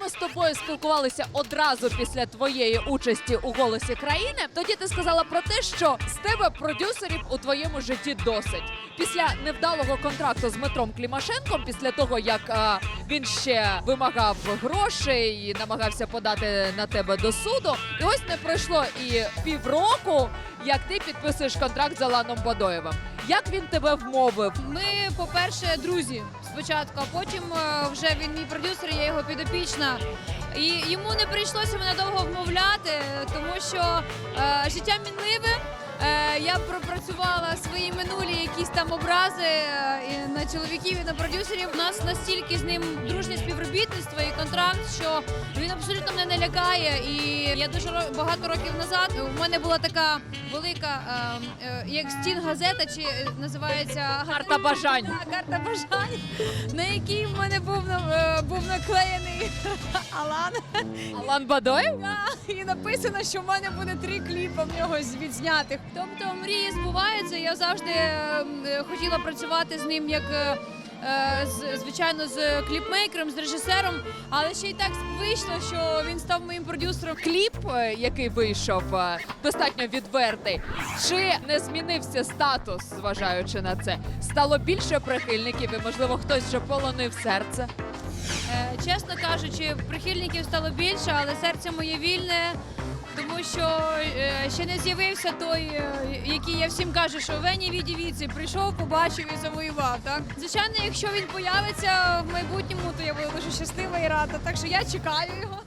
ми з тобою спілкувалися одразу після твоєї участі у голосі країни, тоді ти сказала про те, що з тебе продюсерів у твоєму житті досить. Після невдалого контракту з Дмитром Клімашенком, після того як а, він ще вимагав грошей і намагався подати на тебе до суду, і ось не пройшло і півроку, як ти підписуєш контракт з Аланом Бадоєвим. Як він тебе вмовив? Ми, по-перше, друзі спочатку, а потім е, вже він мій продюсер, я його підопічна. І йому не прийшлося мене довго вмовляти, тому що е, життя мінливе. Пропрацювала свої минулі якісь там образи е, і на чоловіків і на продюсерів. У нас настільки з ним дружнє співробітництво і контракт, що він абсолютно мене не лякає. І я дуже багато років назад у мене була така велика, е, е, як стін газета, чи е, називається Карта бажань. Так, карта бажань, на якій в мене був е, був наклеєний Алан. Алан Бадоєв? І написано, що в мене буде три кліпи в нього з- відзнятих. Тобто мрії збуваються. Я завжди е, хотіла працювати з ним як. е, е, з- Звичайно, з кліпмейкером, з режисером, але ще й так вийшло, що він став моїм продюсером. Кліп, який вийшов, достатньо відвертий. Чи не змінився статус, зважаючи на це? Стало більше прихильників, і можливо хтось вже полонив серце. Чесно кажучи, прихильників стало більше, але серце моє вільне. Ще не з'явився той, е, який я всім кажу, що Вені відівіці прийшов, побачив і завоював. Так звичайно, якщо він появиться в майбутньому, то я буду дуже щаслива і рада. Так що я чекаю його.